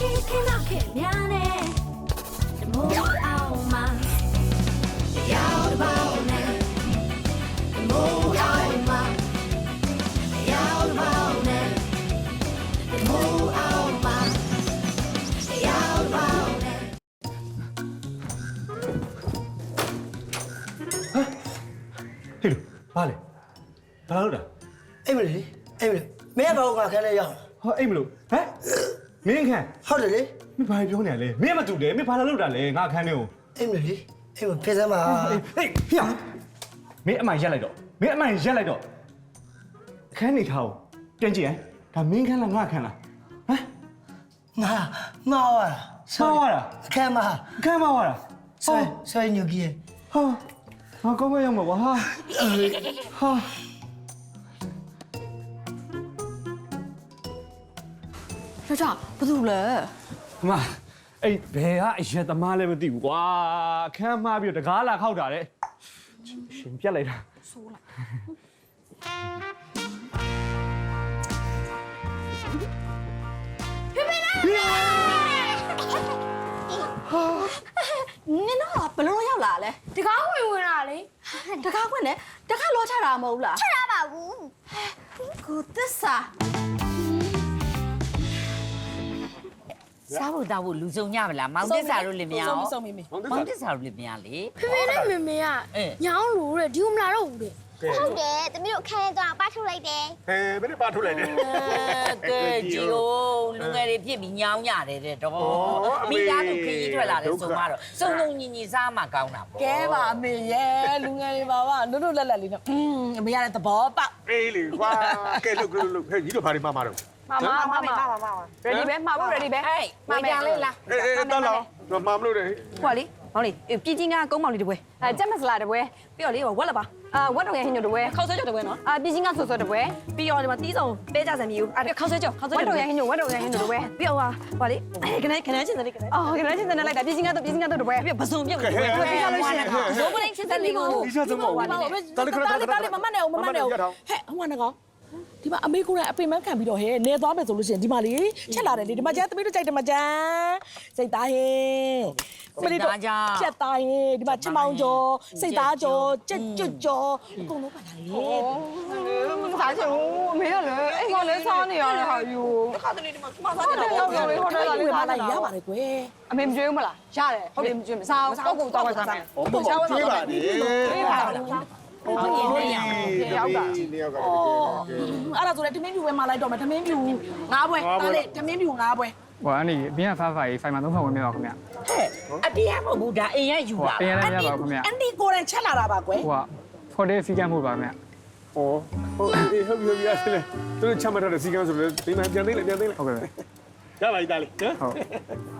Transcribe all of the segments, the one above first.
She cannot get me ခန်းထဲရောက်ဟောအိမ်မလို့ဟမ်မင်းခန့်ဟုတ်တယ်လေမင်းဘာပြောနေရလဲမင်းမတူတယ်မင်းဘာလာလို့တာလဲငါအခန်းထဲကိုအိမ်မလေးအိမ်မဖေးစမ်းပါဟေးဟေးဟေ့မင်းအမှန်ရက်လိုက်တော့မင်းအမှန်ရက်လိုက်တော့အခန်းနေထားကိုပြန်ကြည့်ဟမ်ဒါမင်းခန်းလားငါခန်းလားဟမ်ငါငါဝါဆောင်းရတာအခန်းမှာအခန်းမဝါတာဆွဲဆွဲညူကြီးဟာငါကောင်းမရောက်မှာကွာဟာဟာ ယောက်ျားဘာလို့လဲအမအဲ့ဘယ်ကအရက်သမားလည်းမသိဘူးကွာအခန်းမှားပြီးတော့တကားလာခောက်တာတဲ့ရှင်ပြက်လိုက်တာနင်တော့ဘယ်လိုရောက်လာလဲတကားဝင်ဝင်လာလေတကားခွင့်နဲ့တကားလောချတာမဟုတ်လားချက်ရပါဘူးကိုသစ္စာ စားဖို့တောက်ဖို့လူစုံညမလားမောင်တစ္ဆာတို့လည်းမရအောင်ဆုံးမိမိမောင်တစ္ဆာတို့လည်းမရလေ ဖေဖေနဲ့မေမေကအေး ညောင်းလို့တဲ့ဒီကိုမလာတော့ဘူးတဲ့ဟုတ်တယ်တမီးတို့ခန်းထဲသွားပါထုတ်လိုက်တယ်ဟဲဘယ်နဲ့ပါထုတ်လိုက်လဲ ကဲကြည်ဦးလူငယ်တွေဖြစ်ပြီးညောင်းရတယ်တဲ့တော့အမေမိသားစုခရီးထွက်လာတယ်ဆိုမှတော့စုံစုံညီညီစားမှကောင်းတာပေါ့ကဲပါအမေရဲ့လူငယ်တွေပါပါလွတ်လွတ်လပ်လပ်လေးနဲ့อืมအမေရတဲ့သဘောပေါက်အေးလေကွာကဲလုတ်လုတ်လုတ်ဟဲ့ကြီးတို့ဘာတွေမှမတော့ မမမမ ready ပဲမှာဖို့ ready ပဲဟဲ့မကြလေးလားအေးအေးတက်လာတော့မှမလို့တယ်ဟိုကလေမောင်လေးပြည်ချင်းကကုန်းမောင်လေးတပွဲအဲကြက်မစလာတပွဲပြီးတော့လေဝက်လက်ပါအာဝက်တော်ရဲ့ဟင်းညိုတပွဲခောက်ဆွဲကြောတပွဲနော်အာပြည်ချင်းကဆွဆွတပွဲပြီးတော့ဒီမှာတီးစုံပဲကြစံမျိုးအဲခောက်ဆွဲကြောခောက်ဆွဲကြောဝက်တော်ရဲ့ဟင်းညိုဝက်တော်ရဲ့ဟင်းညိုတပွဲပြီးတော့ဟာဟိုလေခဏခဏချင်းစလေးခဏအော်ခဏချင်းစနေလိုက်တာပြည်ချင်းကတော့ပြည်ချင်းကတော့တပွဲပြီးပစုံပြုတ်တပွဲပြီးကြလို့ရှိရင်ဇိုးပလင်းချင်းစလေးကိုဒီချက်စမောတာလေခဏခဏခဏမမနဲ့အောင်မမနဲ့အောင်ဟဲ့ဟိုကနကောင် ဒီမှာအမေကိုယ်တိုင်အပင်မခံပြီးတော့ဟဲ့နေသွားမယ်ဆိုလို့ရှိရင်ဒီမှာလေချက်လာတယ်လေဒီမှာကျန်သမီးတို့ကြိုက်တယ်မှာကျန်စိတ်သားဟင်းချက်သားဟင်းဒီမှာချမောင်ကျော်စိတ်သားကျော်ကြက်ကျွတ်ကျော်အကုန်လုံးပါလာလေစားချင်ဘူးအမေကလည်းအိမ်ကလည်းစားနေရတယ်ဟာယူတစ်ခါတလေဒီမှာစားနေတော့ရောက်လေဟိုတယ်ကလေးပါပါလာလာရရပါပါလေကွယ်အမေမကြွေးဘူးမလားရတယ်ဟုတ်တယ်မကြွေးမစားဘူးကိုကိုတော့ပဲစားမယ်ဟုတ်ပါဘူးပြေးပါလေပြေးပါလား ဟုတ်ရင်လည်းရအောင်ရောက်တာနေရောက်ကအဲ့ဒါဆိုလေတမင်းပြူပဲမလိုက်တော့မယ်တမင်းပြူငါးပွဲဒါလေတမင်းပြူငါးပွဲဟိုအဲ့ဒီအပြင်ကဖားဖားကြီးဖိုင်မှာသုံးဖောက်ဝင်ပြပါခင်ဗျဟဲ့အတရားမဟုတ်ဘူးဒါအိမ်ရယူဟိုလာအရင်လည်းမရပါဘူးခင်ဗျအန်ဒီကိုယ်တိုင်ချက်လာတာပါကွယ်ဟိုကဖော်တဲ့စီကံမှုပါခင်ဗျဟောဟုတ်အေးဟုတ်ပြီဟုတ်ပြီအဲ့လေသူတို့ချမှတ်ထားတဲ့စီကံဆိုလည်းဒီမှာပြန်သိလေပြန်သိလေဟုတ်ကဲ့ရပါပြီသားလေးနော်ဟုတ်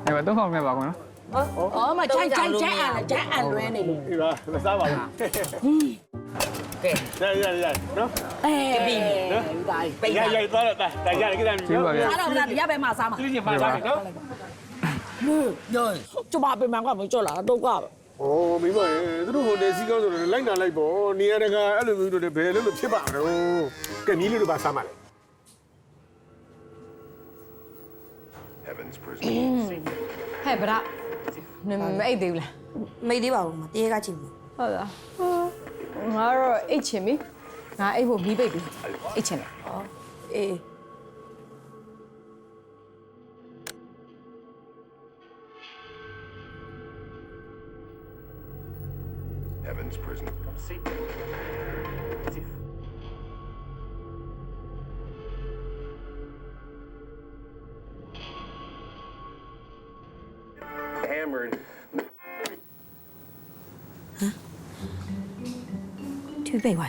အဲ့မှာသုံးဖောက်ဝင်ပါခင်ဗျအော်မချိုင်ချိုင်ချိုင်အန်ချိုင်အန်လွဲနေလို့ဒီပါမစားပါဘူး ကဲရရရနော်အဲပြီနော်ဒါပိတ်ရတာရသွားတော့တာရရကိစ္စကျေးဇူးပါဗျာအဲ့တော့ဒီရပဲမှာစားမှာဒီနေ့မှာစားပြီနော်ကျမပင်မကမကြောက်လာတော့ကโอ้မိမရေသူတို့ဟိုတယ်စီးကောင်းဆိုတော့လိုက်တာလိုက်ပေါ့နေရာတကာအဲ့လိုမျိုးတွေဘယ်လိုလိုဖြစ်ပါမလို့ကဲနီးလေးတို့ပါစားမလဲဟဲ့ဗရနမအိတ်သေးဘူးလားမိတ်သေးပါဘူးမတေးကချင်ဘူးဟုတ်လား ငါတော့အိတ်ချင်ပြီငါအိတ်ဖို့မီးပိတ်ပြီအိတ်ချင်တယ်အေးဒတီ မပိတ်ပါ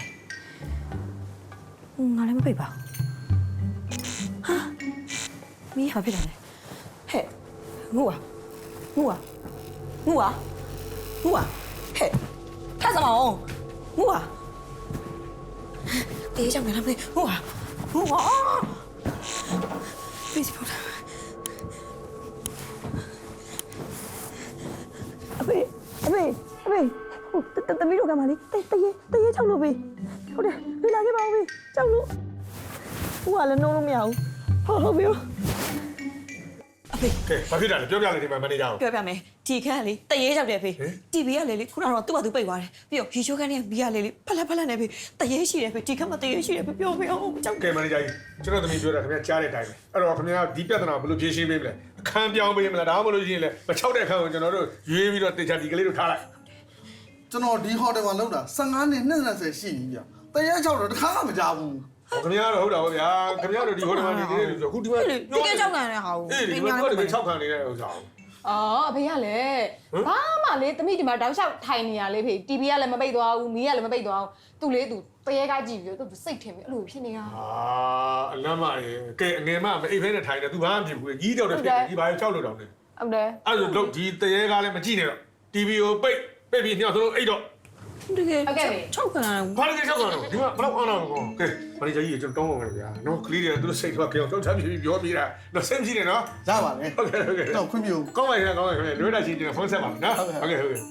ဘူးငါလည်းမပိတ်ပါဘူးဟာမင်းဟာဖြစ်တယ်ဟဲ့ငူอะငူอะငူอะငူอะဟဲ့ခတ်စမအောင်ငူอะတေးကြောင့်လည်းမဟုတ်ငူอะငူอะ Please put ဟိုတတမီးတို့ကမှလေတတရေတရေချောက်လို့ပဲဟုတ်တယ်ဒီလာခဲ့ပါဦးဖေချောက်လို့ဟိုကလည်းနှုံးလို့မရဘူးဟုတ်ဟုတ်ပြီကဲဘာဖြစ်တာလဲပြောပြလိုက်ဒီမှာမန်နေဂျာကို ပြောပြမယ်ဒီခန်းကလေတရေချောက်တယ်ဖေ TV ကလေလေခုနကတော့သူ့ဘာသူပိတ်သွားတယ်ပြီးတော့ရီချိုးခန်းနဲ့ဘီကလေလေဖလက်ဖလက်နဲ့ဖေတရေရှိတယ်ဖေဒီခန်းမှာတရေရှိတယ်ဖေပြောဖေအောင်ချောက်ကဲမန်နေဂျာကြီးကျွန်တော်သမီးပြောတာခင်ဗျာကြားတဲ့အတိုင်းပဲအဲ့တော့ခင်ဗျာဒီပြဿနာကိုဘယ်လိုဖြေရှင်းပေးမလဲအခန်းပြောင်းပေးမလားဒါမှမဟုတ်လို့ရှိရင်လေမချောက်တဲ့အခန်းကိုကျွန်တော်တို့ရွေးပြီးတော့တေချာဒီကလေးတို့ထားလိုက် ကျွန်တော်ဒီဟိုတယ်မှာလောက်တာ15နှစ်20ရှိပြီဗျ။တရက်6တော့တစ်ခါမှမကြဘူးဟောခင်ဗျားတော့ဟုတ်တာပါဗျာခင်ဗျားတို့ဒီဟိုတယ်မှာနေနေတယ်ဆိုအခုဒီမှာဒီကကြောက်ကန်တဲ့ဟာကိုအေးဒီမှာတော့ဒီ6ခံနေတဲ့ဥစ္စာကိုအော်အဖေကလည်းဘာမှလေတမိဒီမှာတောက်လျှောက်ထိုင်နေရလေဖေ TV ကလည်းမပိတ်သွားဘူးမီးကလည်းမပိတ်သွားဘူးသူ့လေသူတရေကကြည့်ပြီးတော့သူစိတ်ထင်ပြီးအဲ့လိုဖြစ်နေတာအာအလမ်းမရေကဲအငယ်မမအိပ်ဖဲနဲ့ထိုင်တယ်သူဘာမှမဖြစ်ဘူးကြီးတောက်တယ်ဖြစ်တယ်ဒီဘာချောက်လို့တောင်တယ်ဟုတ်တယ်အဲ့လိုလို့ဒီတရေကားလည်းမကြည့်နဲ့တော့ TV ကိုပိတ် ပိတ်ပြီးညောင်ဆိုလို့အိတ်တော့တကယ်ဟုတ်ကဲ့ဖေချောက်ကန်တာဘာလို့ချောက်ကတော့ဒီမှာဘလောက်အောင်တော့ကောကဲမန်နေဂျာကြီးကျွန်တော်တောင်းပါမယ်ဗျာနော်ကလေးတွေသူတို့စိတ်ထွက်ကြောက်ကြောက်ချပြီးပြောပြတာတော့စိတ်ကြည့်နေနော်။ရပါလေဟုတ်ကဲ့ဟုတ်ကဲ့။တော့ခွင့်ပြု ကောင်းပါရဲ့ကောင်းပါရဲ့လွေးတာချင်းကျွန်တော်ဖုန်းဆက်ပါမယ်နော်ဟုတ်ကဲ့ဟုတ်ကဲ့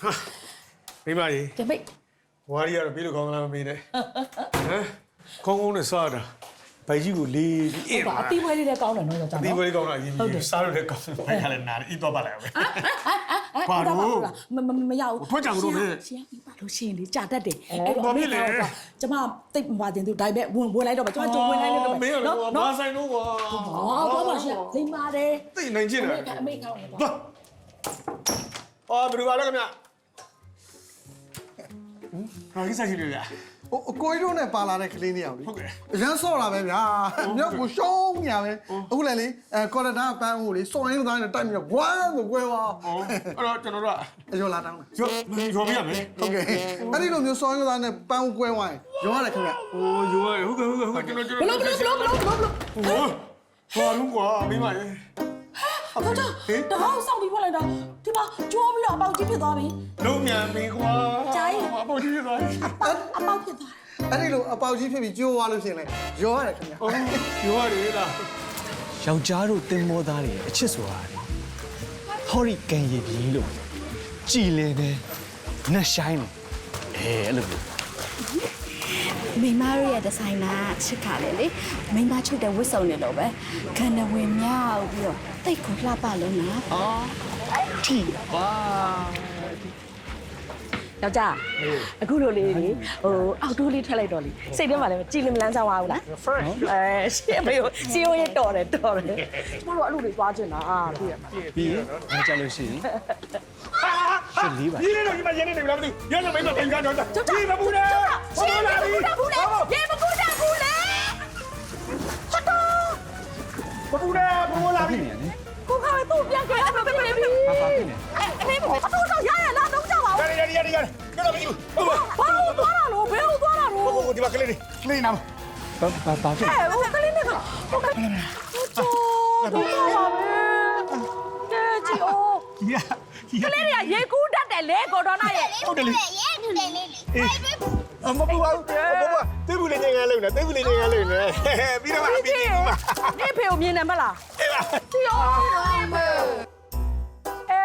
ဟာမိမကြီးကြပိတ်ဝါရီကတော့ပြီးလို့ကောင်းလားမမေးနဲ့ဟမ်ကောင်းကောင်းနဲ့စားတာ ဗိုက်ကြီးကိုလေးပြီးအင်းဒါပါအတီးပွဲလေးလည်းကောင်းတယ်နော်ကြောက်ဒီနော်ဘလေးကောင်းတာအရင်ကြီးစားလို့လည်းကောင်းတယ်ဘိုက်ကလည်းနားတယ်ဤတော့ပါလိုက်အောင်ပါတော့မမမရဘူးဖွင့်ကြလို့လေရှင်ကပြီးပါလို့ရှိရင်လေကြာတတ်တယ်အဲ့တော့မေးတော့ကျမတိတ်မပါတင်သူဒါပေမဲ့ဝင်ဝင်လိုက်တော့ကျမကြုံဝင်လိုက်လို့တော့မင်းရောဘာဆိုင်လို့ကွာဟောတော့ပါရှင်လိမ္မာတယ်သိနိုင်ချင်တယ်အမေကောင်းတယ်ဘာအော်ဘယ်လိုပါလဲခင်ဗျဟာကိစ္စရှိလို့လား။ ဟိုအကိုကြီးတို့နဲ့ပါလာတဲ့ကလေးနှစ်ယောက်လေဟုတ်ကဲ့။အရန်ဆော့လာပဲဗျာ။မြောက်ကိုရှုံးညာပဲ။အခုလည်းလေအဲကော်ရတာပန်းကိုလေစော်ရင်းသားနဲ့တိုက်ပြီးတော့ဝမ်းဆိုကွဲသွားအော်အဲ့တော့ကျွန်တော်တို့က။အကျော်လာတောင်းတယ်ရောရောပြရမယ်။ဟုတ်ကဲ့။အဲ့ဒီလိုမျိုးစော်ရင်းသားနဲ့ပန်းကွဲသွားရင်ရောရတယ်ခင်ဗျ။အိုးရောရဟုတ်ကဲ့ဟုတ်ကဲ့ဟုတ်ကဲ့ကျွန်တော်ကျွန်ဘတော်လို့ဘလို့ဘလို့ဘလို့ဘလို့ဟိုဘာလို့ကွာမိမရေ တော့တော့တဟောင်းဆောင်ပြီးဖွင့်လိုက်တော့ဒီမှာကျိုးပြီးတော့အပေါက်ကြီးဖြစ်သွားပြီ လုံးမြန်ပြီကွာအပေါ်ကြီးသွားအပေါက်အပေါက်ဖြစ်သွား။အဲ့ဒီလိုအပေါက်ကြီးဖြစ်ပြီးကျိုးသွားလို့ရှိရင်လေရောရတယ်ခင်ဗျအော်ရောရတယ်လားယောက်ျားတို့တင်မောသားတွေအချစ်ဆိုတာလေဟောရီကန်ရည်ပြီလို့ကြည်လင်တယ်နှက်ဆိုင်တယ်အဲအဲ့လိုမျိုးမိန်းမတို့ရဲ့ဒီဇိုင်နာချစ်ခါလေလေမိန်းမချုပ်တဲ့ဝတ်စုံတွေလိုပဲခန္ဓာဝင်မြောက်ပြီးတော့ တိတ်ကိုလှပလို့နော်ထီပါယောက်ျားအခုလိုလေးလေဟိုအောက်တိုးလေးထွက်လိုက်တော့လေစိတ်ထဲမှာလည်းကြည်လင်မလန်းဆောင်ပါဘူးလားအဲရှေ့မေကိုစီယိုရတော်တယ်တော်တယ်ကျမတို့အဲ့လိုတွေသွားချင်တာပြည့်ရမှာပြီးရင်ငါကြလို့ရှိရင်ရှစ်လေးပါဒီနေ့တော့ဒီမှာရင်းနေတယ်လားမသိဘူးရနေမိမတင်ကြတော့ဒီမဘူးလေရှင်းလာပြီဘူးလေရေမကူတာဘူးလေမဘူးလေဘူးလာဘာပြီ ဖြစ်နေရလဲကိုခါပဲသူ့ပြန်ခဲ့ရတော့ပြပြပြီဘာဘာဖြစ်နေအမေကအတူတူရရလာတော့ကြပါဦးရရရရရကတော့မင်းဘူးဘာလို့သွားတာလို့ဘယ်လိုသွားတာလို့ဟိုဒီမှာကလေးလေးကလေးနာမဘာဘာဘာဖြစ်အဲဟိုကလေးနဲ့ကဟိုကလေးနဲ့ချိုးတော့ပါပဲကဲကြည့်အိုးရရကလေးတွေကရေကူးတတ်တယ်လေကိုဒေါနာရဲ့။ဟုတ်တယ်လေ။ရဲထူတယ်လေ။အဲ့ဒီအမပူပါဘူးဘဘတေးဘူးလေးငယ်လေးနဲ့တေးဘူးလေးငယ်လေးနဲ့ပြီးတော့ပြီးပြီးပါနေဖေကိုမြင်တယ်မလား အေးပါ ကြည့်အိုးအဲ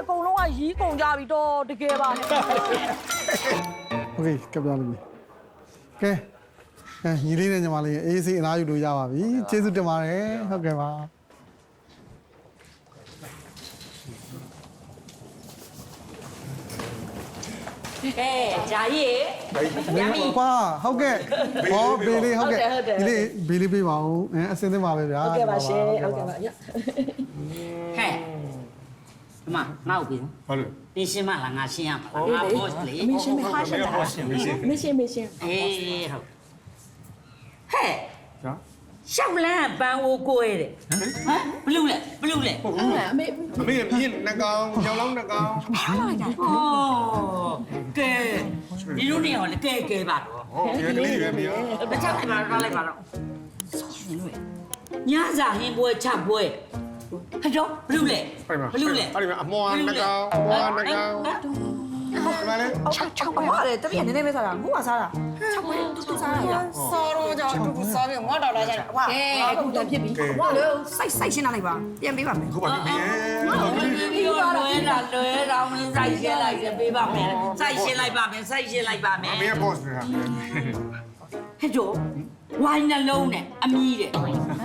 အကုန်လုံးကရီးကုန်ကြပြီတော့တကယ်ပါနဲ့ ။โอเคကပ်ပြလို့ပြီ။ကဲအဲညီလေးနဲ့ညီမလေးအေးစေးအနားယူလို့ရပါပြီ။ကျေးဇူးတင်ပါတယ်။ဟုတ်ကဲ့ပါ။ ဟဲ့ဂျာကြီးဘေးပါဟုတ်ကဲ့ဟောဘေးလေးဟုတ်ကဲ့ဒီလေးဘေးလေးပေးပါဦးအဲအစင်းသင်းပါပဲဗျာဟုတ်ကဲ့ပါရှင်ဟုတ်ကဲ့ပါရဟဲ့အမငါ့ကိုပြီးဘာလို့တင်းရှင်းမလားငါရှင်းရမှာလားငါ boss လေမင်းရှင်းမဟာရှင်းတာဟောရှင်မရှိမင်းရှင်းမင်းရှင်းအေးဟုတ်ဟဲ့ညာ ရှောက်လန်းပန်းဝိုးကိုရဲတဲ့ဟမ်ဘလူးလေဘလူးလဲဟုတ်ဘူးအမေအမေမြင့်နှကောင်ညောင်လောင်းနှကောင်ဩကဲဒီလိုနေရောလေကဲကဲပါတော့ဟောဒီကလေးတွေပဲမရောတခြားလိုက်ပါတော့လိုက်ပါတော့ညစာဟင်းပွဲချက်ပွဲဟဲ့တော့ဘလူလဲအဲ့မှာဘလူလဲအဲ့ဒီမှာအမွာနှကောင်အမွာနှကောင်ဒီမှာလေအမရတယ်တပည့်ကနည်းနည်းပဲစားတာငု့ပါစားတာ ချက်ပွဲတူတူစားတာရစားတော့ကြောင့်တူတူစားပြီးငေါတော့လာကြတယ်အဝါအဲအခုတဖြစ်ပြီအဝါလို့စိုက်စိုက်ရှင်းလိုက်ပါပြန်ပေးပါမယ်ဟုတ်ပါပြီရဲ့ပြီးတော့လွဲတာလွဲတော့မင်းစိုက်ရှင်းလိုက်တယ်ပေးပါမယ်စိုက်ရှင်းလိုက်ပါမယ်စိုက်ရှင်းလိုက်ပါမယ်အမေရဲ့ boss တွေကဟဲ့တော့ ဝိုင်းနှလုံးနဲ့အမီးတဲ့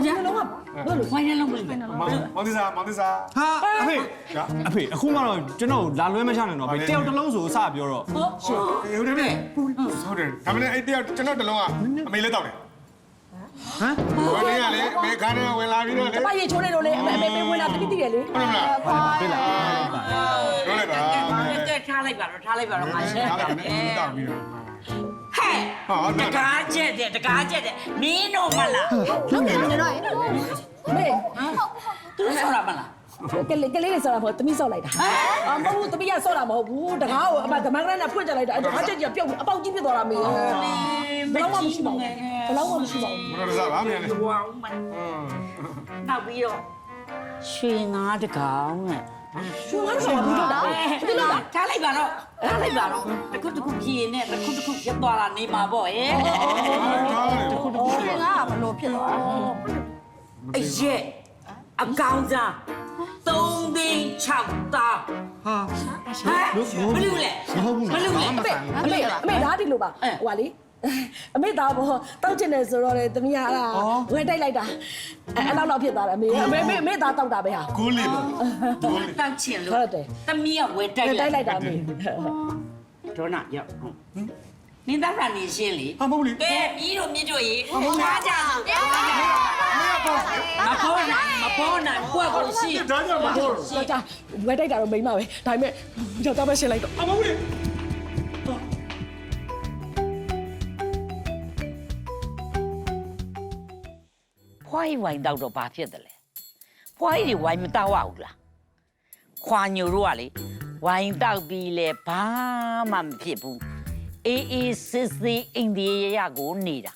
ညလုံးကဘာလို့ဝိုင်းနှလုံးပြင်မယ်မောင်မောင်သီစာမောင်သီစာဟာအဖေအဖေအခုမှတော့ကျွန်တော်လာလွဲမချနိုင်တော့ဖေတယောက်တစ်လုံးဆိုစပြောတော့ဟုတ်တယ်ဗျဟုတ်တယ်ဒါမလဲအဲ့တယောက်ကျွန်တော်တလုံးကအမေလည်းတောက်တယ်ဟမ်ဟိုနေ့ကလေအမေခါနဲ့ဝင်လာပြီးတော့လေမရေချိုးနေလို့လေအမေအမေဝင်လာတတိတိတယ်လေဟုတ်လားတွေ့လားပြောလိုက်ပါကဲထားလိုက်ပါတော့ထားလိုက်ပါတော့ငါရှင်းအားပါလည်းမနဲ့ယ်တောက်ပြီးတော့ဟဲ့ဟော တကားချက်တဲ့တကားချက်တဲ့မင်းတို့မလားလုံးနေနေတော့အမေသူဆိုတာမလားကလေးကလေးလေးဆော့တာမဟုတ်တမိဆော့လိုက်တာအမဟုတ်ဘူးတမိကဆော့တာမဟုတ်ဘူးတကားကိုအမဓမ္မကရနဲ့ဖွင့်ကြလိုက်တာအဲ့ဒါချက်ကြီးပြုတ်အပေါက်ကြီးဖြစ်သွားတာမေဘယ်တော့မှမရှိပါဘူးဘယ်တော့မှမရှိပါဘူးဘယ်လိုစားပါမလဲဝေါမနောက်ပြီးတော့ရွှေငါးတကောင်နဲ့ ရှင်မဆော့ဘူးတော့တာဒီလိုထားလိုက်ပါတော့ထားလိုက်ပါတော့တခုတခုဖြည့်နေတခုတခုပြတ်သွားတာနေမှာပေါ့ဟဲ့ရွှေငါကဘလို့ဖြစ်သွားအရဲ့အကောင်စား3သိန်း6တောင်းဟာဟမ်ဘလူလဲဘလူလဲအမေအမေအမေဒါဒီလိုပါဟိုပါလေ အမေသားဘောတောက်ချင်တယ်ဆိုတော့လေတမီးကအဲ့ဒါဝယ်တိုက်လိုက်တာအဲ့အဲ့လောက်လောက်ဖြစ်သွားတယ်အမေအမေအမေအမေသားတောက်တာပဲဟာကိုလေးပါတောက်ချင်လို့ဟုတ်တယ်သမီးကဝယ်တိုက်ဝယ်တိုက်လိုက်တာအမေဒေါနာရောက်နင်းသားရနေရှင်းလေဟာမဟုတ်ဘူးလေကဲပြီးတော့မြင့်တို့ရေထားကြမပေါ်နိုင်မပေါ်နိုင်ဘွက်ကိုရှိဒါကြောင့်မဟုတ်ယောက်ျားဝယ်တိုက်တာတော့မိန်းမပဲဒါပေမဲ့ယောက်ျားပဲရှင်းလိုက်တော့ အမဟုတ်လေ ရီဝိုင်တောက်တော့ဘာဖြစ်တယ်လဲဖွားရီတွေဝိုင်မတောက်ရဘူးလားခွာညိုတို့ကလေဝိုင်တောက်ပြီးလဲဘာမှမဖြစ်ဘူးအေးအေးစစ်စစ်အိန္ဒိယရကိုနေတာ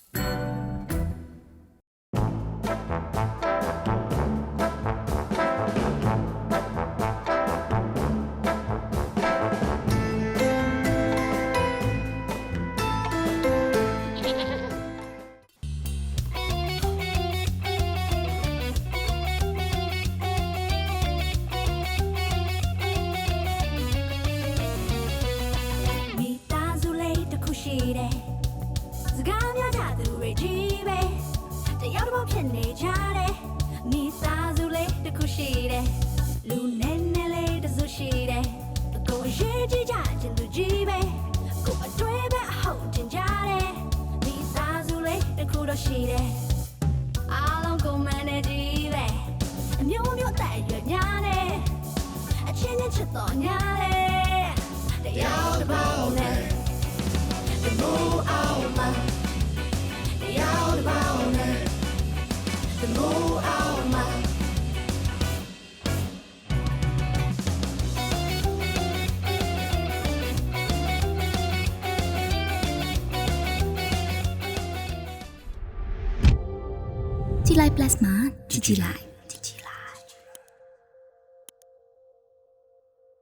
ကြည်